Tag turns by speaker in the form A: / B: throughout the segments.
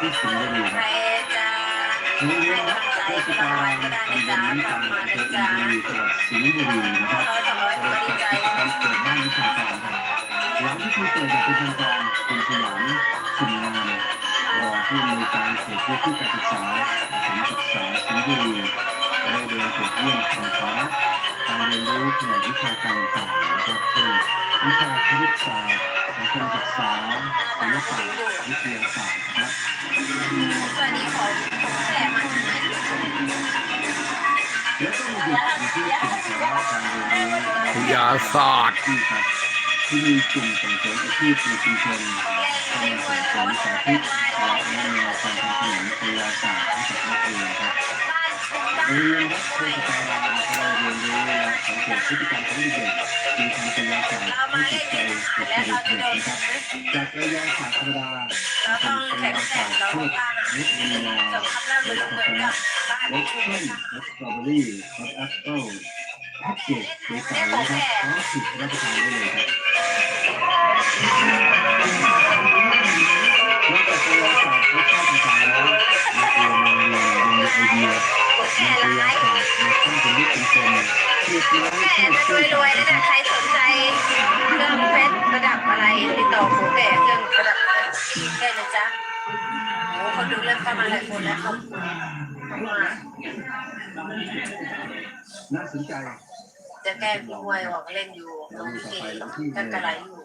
A: ที่สิงห์บุรีค
B: ใคร
A: รับ
B: จะ
A: โรงเรียนวัดเทศบาลตำบลน้ำตาลอำเภออินบุรีจังหวัดสิงห์บุรีนะครับ
B: ร้อยสองร้อยก็
A: เราจัดกิจกรรมเปิดบ้านวิชาการครับหลังพิธีเปิดอย่างเป็นทางการคุณสยามชิมงานรองผู้อำนวยการเขตพื้นที่การศึกษาสถานศึกษาสิงห์บุรีได้เดินตรวจเยี่ยมสาขาการเรียนรู้แผนกวิชาการต่างๆนะครับ วิชาคณิตศาสตร์สังคมศึกษาศิลปะวิทยาศาสตร์ครับ
B: สวัสดีขอแถมมา
A: แล้วก็มาหยุดอยู่ที่กลุ่มสาระการเรียนรู้
C: วิทยาศาสตร์
A: ที่มีกลุ่มส่งเสริมอาชีพในชุมชนเข้ามาส่งเสริมสาธิตและแนะแนวการทำขนมวิทยาศาสตร์ให้กับนักเรียนครับ โรงเรียนวัดเทศบาลเราเรียนรู้และสังเกตพฤติกรรมของเด็กๆมีทางวิทยาศาสตร์
B: เรามา
A: ให้จิ
B: น
A: ตใจ
B: อยู่
A: ติด
B: แล้ว
A: จ
B: เรา
A: ริ
B: จะโด
A: เกิด
B: นะ
A: ครับจากวิทยาศาสตร์ธรรมดา
B: เป็ต้อนง
A: วิท
B: แข่ง
A: ยา
B: แข่
A: ศางสตร์
B: เรา
A: พืช
B: ตั้ง
A: วิทยา
B: จบคา
A: และ
B: เรื่องเกิ
A: ฒ
B: ด
A: น
B: กับบ้น
A: รสส้มรสสตรอเบอรี่รสแอปเปิ้ลแพ็กเกจใสๆนะครับพร้อมสิบรับประทานได้เลยครับ นำวิทยาศาสตร์มาสร้างเป็นรูปเป็นกลมเรียบร้อย
B: แม่
A: ที่
B: จะ
A: ช่วย
B: รวยๆ
A: กั
B: แล้ว
A: น
B: นะใครสนใจเครื่องเพชรประดับอะไรติดต่อครูแก่เครื่องประดับได้นะจ๊ะโอ้คนดูเริ่มเข้ามาณหลายคนแล้วขอบคุณมา
A: น่าสนใจ
B: จะแก้พี่มวยบอกเล่นอยู่ตรงเกตกันกระไรอยู่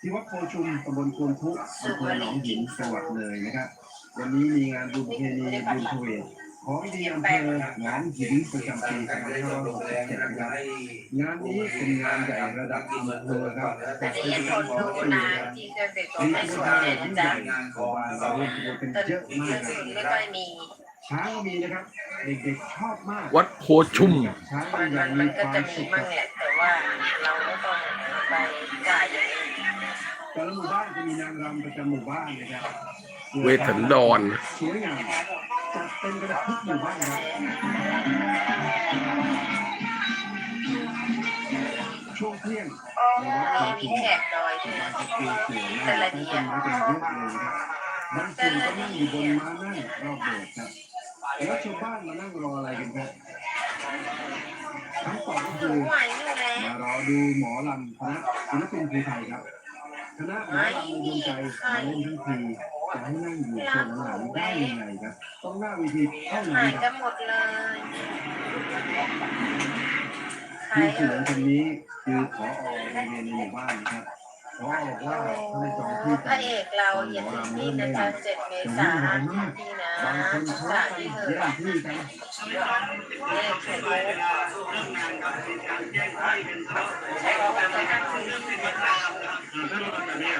A: ที่วัดโพชุมตำบลควนทุอำเภอหนองหินจังหวัดเลยนะครับ วันนี้มีงานบุญเพณีบุญเทวท ของดีอำเภอหนองหินประจำปี2567นะครับงานนี้เป็นงานใหญ่ระดับอำเภอครับ
B: แต่
A: จัด
B: นี่
A: ขึ้น
B: ดู
A: นา
B: นที่เครื่องเด็กก็
A: มี
B: ไม่สวย
A: ชาย
B: เลยนะจ๊ะ
A: ญ่ของบ้านเราเป็นเยอะมา
B: ก
A: ครับ
B: ไม่ค่อยมี
A: ช้างมีนะครับเด็กๆชอบมาก
C: วัดโพชุ่ม
A: ช้าง
B: มั
A: น
B: มันก็จะ
A: ม
B: มี
A: สุขค
B: มั่ง
A: บ
B: แหละแต่ว่าเราก็ต้องไปจ่ายอย่างอื่น
A: แต่ละหมู่บ้านจะมีนางรำประจำหมู่บ้านนะครับ
C: เวทันดร
A: สวยงาม จัดเต็มกันทุกหมู่บ้านครับช่วงเที่ยงนวัดโพ
B: มี
A: ชุม
B: แขกดอยด้วย
A: บ้านจะปลูกสวยมากต้นไม้กันเยอะเลยนะครับบางคนก็นั่งอยู่บนม้านั่งรอบโบสถ์ครับแล้วชาวบ้านมานั่งรออะไรกันครับคำตอบก็คือมารอดูหมอลำคณะศิลปินภูไทยครับคณะหมอลำในดวงใจมาเล่นทั้งที จะให้นั่งอยู่โซนหลังได้ยังไงครับ ต้องหน้าเวทีเท่า
B: หา
A: นั้น
B: ย
A: ค
B: กั
A: รับ
B: นหมดเลยใคร
A: ผู้เสื
B: เอ่
A: อยคนนี้คือผอโรงเรียนในหมู่บ้านนะครับ ผอบอกว่าถ้าไม่จองที่
B: พระ
A: น
B: เอกเราเหยียดที่นะจ๊ะเจ็ดเมษายนที่นะ
A: บางคนเขา
B: สา
A: กัน
B: ที่เห
A: แย่
B: อะ
A: งที่กัน
B: เลขไข่มุกใช้ของกันกันคือ
A: นี่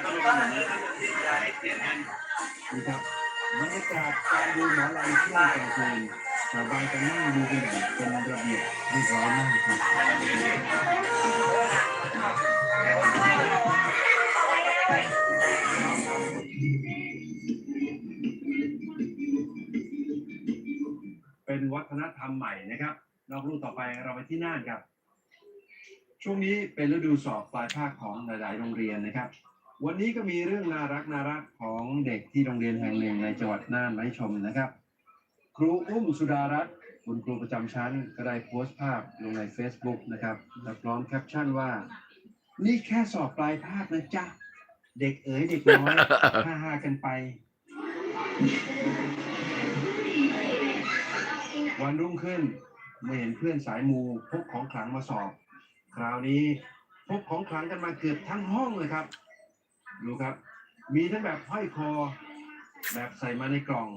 A: ครับบรรยากาศการดูหมอลำช่วงกลางคืนชาวบ้านจะนั่งดูกันอย่างเป็นระเบียบเรียบร้อยมากครับ เป็นวัฒนธรรมใหม่นะครับ นอกลู่ต่อไปเราไปที่น่านครับ ช่วงนี้เป็นฤดูสอบปลายภาคของหลาย ๆ โรงเรียนนะครับ วันนี้ก็มีเรื่องน่ารักน่ารักของเด็กที่โรงเรียนแห่งหนึ่งในจังหวัดน่านมาให้ชมนะครับ ครูอุ้มสุดารัตน์คุณครูประจำชั้นก็ได้โพสต์ภาพลงใน Facebook นะครับและพร้อมแคปชั่นว่า นี่แค่สอบปลายภาคนะจ๊ะ เด็กเอ๋ยเด็กน้อยฮ่าฮาๆกันไป วันรุ่งขึ้นเมื่อเห็นเพื่อนสายมูพกของขลังมาสอบ คราวนี้พกของขลังกันมาเกือบทั้งห้องเลยครับ ดูครับ มีทั้งแบบห้อยคอ แบบใส่มาในกล่อง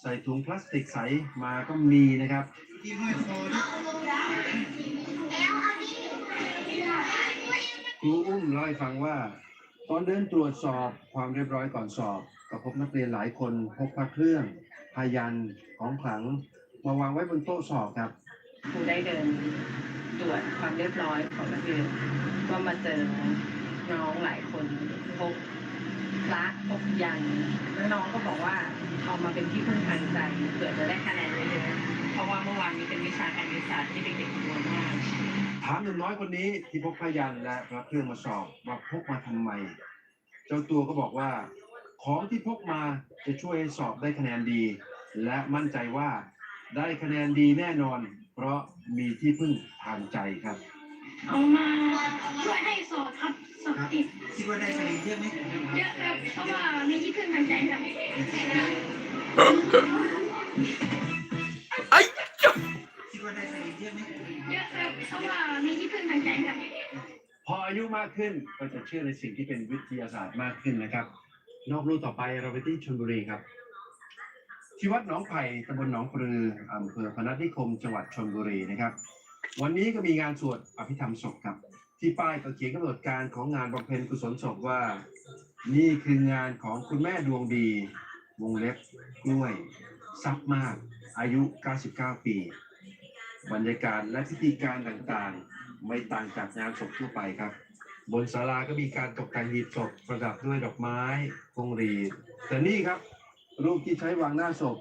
A: ใส่ถุงพลาสติกใสมาก็มีนะครับที่ห้อยคอ ครูอุ้มเล่าให้ฟังว่า ตอนเดินตรวจสอบความเรียบร้อยก่อนสอบก็พบนักเรียนหลายคนพกพระเครื่องพายันของขลังมาวางไว้บนโต๊ะสอบครับ
D: ครูได้เดินตรวจความเรียบร้อยของนักเรียนก็มาเจอน้องหลายคนพกพระพกยันแล้วน้องก็บอกว่าเอามาเป็นที่พึ่งทางใจเผื่อจะได้คะแนนเยอะๆเพราะว่าเมื่อวานนี้เป็นวิชาการศึกษาที่เด็กๆกังวลมาก
A: ถามหนุ่มน้อยคนนี้ที่พกพยันและพระเครื่องมาสอบว่าพกมาทำไม เจ้าตัวก็บอกว่า ของที่พกมาจะช่วยให้สอบได้คะแนนดี และมั่นใจว่าได้คะแนนดีแน่นอน เพราะมีที่พึ่งทางใจครับ
E: เอามาช่วยให้สอบครับสอบติด
F: คิดว่าได้คะแนนเยอะไหม
E: เยอะครับเพราะว่ามีที่พึ่งทางใจครับ
F: มา
A: กขึ้นก็จะเชื่อในสิ่งที่เป็นวิทยาศาสตร์มากขึ้นนะครับ นอกลู่ต่อไปเราไปที่ชลบุรีครับที่วัดหนองไผ่ตำบลหนองปลืออำเภอพนัสนิคมจังหวัดชลบุรีนะครับ วันนี้ก็มีงานสวดอภิธรรมศพครับ ที่ป้ายก็เขียนกำหนดการของงานบำเพ็ญกุศลศพว่า นี่คืองานของคุณแม่ดวงดี วงเล็บกล้วยทรัพย์มาก อายุ 99 ปี บรรยากาศและพิธีการต่างๆ ไม่ต่างจากงานศพทั่วไปครับ บนศาลาก็มีการตกแต่งหีบศพประดับด้วยดอกไม้พวงหรีดแต่นี่ครับ รูปที่ใช้วางหน้าศพ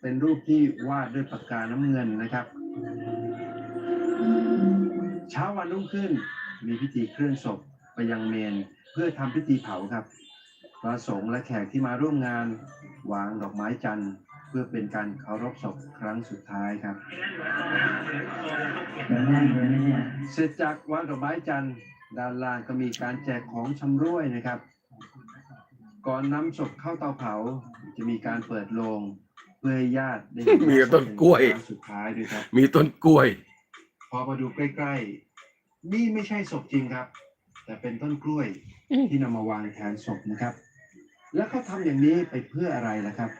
A: เป็นรูปที่วาดด้วยปากกาน้ำเงินนะครับ เช้าวันรุ่งขึ้นมีพิธีเคลื่อนศพไปยังเมน เพื่อทำพิธีเผาครับพระสงฆ์และแขกที่มาร่วมงานวางดอกไม้จันทร์เพื่อเป็นการเคารพศพครั้งสุดท้ายครับ เสร็จจากวางดอกไม้จันทร์ ด้านล่างก็มีการแจกของชำร่วยนะครับ ก่อนนำศพเข้าเตาเผา จะมีการเปิดโลงเพื่อให้ญาติได้เห็
C: มีต้นกล้วย
A: ครั้งสุดท้ายด้วยครับ
C: มีต้นกล้วย
A: พอมาดูใกล้ๆ นี่ไม่ใช่ศพจริงครับ แต่เป็นต้นกล้วยที่นำมาวางแทนศพนะครับ แล้วเขาทำอย่างนี้ไปเพื่ออะไรล่ะครับ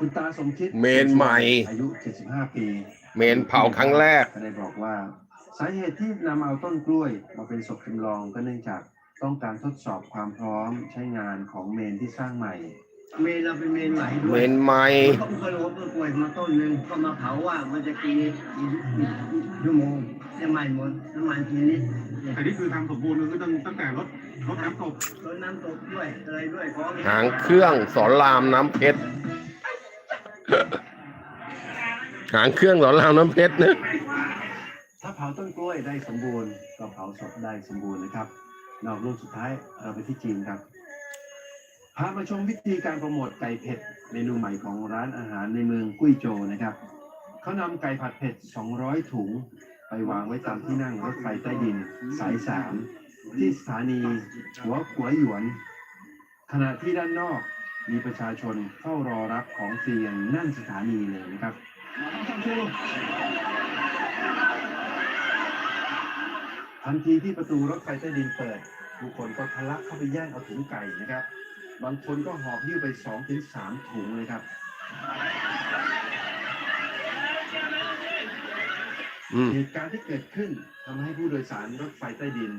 A: คุณตาสมคิด
C: เมนใหม่
A: อายุ 75 ปี
C: เมนเผาครั้งแรก
A: ก็ได้บอกว่า สาเหตุที่นำเอาต้นกล้วยมาเป็นศพจำลองก็เนื่องจากต้องการทดสอบความพร้อมใช้งานของเมนที่สร้างใหม่
G: เมนเราเป็นเมนใหม่ด้
C: เม
G: วย
C: นใหม่
G: เขาเคยรู้ว่าต้นกล้วยมาต้นหนึ่งก็มาเผาว่ามันจะกี่ชั่วโมงจะไหม้หมดน้ำมันทีนิด
F: อันนี้คือทำสมบูรณ์ก็ต้องตั้งแต่รถรถน้ำตก
G: ต้นน้ำตกด้วยอะไรด้วยของ
C: หางเครื่องสอนรามน้ำเพชร หางเครื่องสอนรามน้ำเพชรนะ
A: ถ้าเผาต้นกล้วยได้สมบูรณ์ก็เผาศพได้สมบูรณ์นะครับนอกรูปสุดท้ายเราไปที่จีนครับพามาชมวิธีการโปรโมทไก่เผ็ดเมนูใหม่ของร้านอาหารในเมืองกุ้ยโจวนะครับเขานำไก่ผัดเผ็ด 200 ถุง ไปวางไว้ตามที่นั่งรถไฟใต้ดินสาย 3 ที่สถานีหัวขัวหยวน ขณะที่ด้านนอกมีประชาชนเฝ้ารอรับของฟรีอย่างนั่นสถานีเลยนะครับ ทันทีที่ประตูรถไฟใต้ดินเปิดผู้คนก็ทะลักเข้าไปแย่งเอาถุงไก่นะครับ บางคนก็หอบหิ้วไปสองถึงสามถุงเลยครับ
C: อืม
A: เหตุการณ์ที่เกิดขึ้นทำให้ผู้โดยสารรถไฟใต้ดิน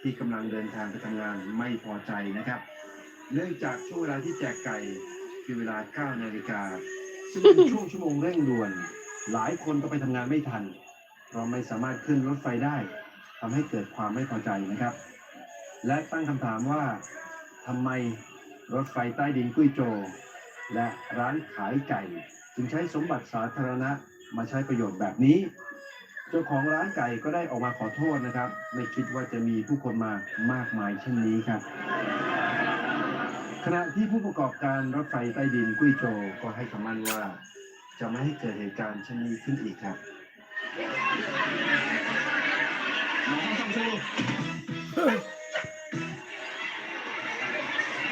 A: ที่กำลังเดินทางไปทำงานไม่พอใจนะครับ เนื่องจากช่วงเวลาที่แจกไก่คือเวลา9นาฬิกาซึ่งเป็นช่วงชั่วโมงเร่งด่วน หลายคนก็ไปทำงานไม่ทันเพราะไม่สามารถขึ้นรถไฟได้ ทำให้เกิดความไม่พอใจนะครับ และตั้งคำถามว่าทำไมรถไฟใต้ดินกุ้ยโจ และร้านขายไก่ จึงใช้สมบัติสาธารณะมาใช้ประโยชน์แบบนี้ เจ้าของร้านไก่ก็ได้ออกมาขอโทษนะครับ ไม่คิดว่าจะมีผู้คนมามากมายเช่นนี้ครับ ขณะที่ผู้ประกอบการรถไฟใต้ดินกุ้ยโจก็ให้คำมั่นว่า จะไม่ให้เกิดเหตุการณ์เช่นนี้ขึ้นอีกครับ
F: หมอต้องสู้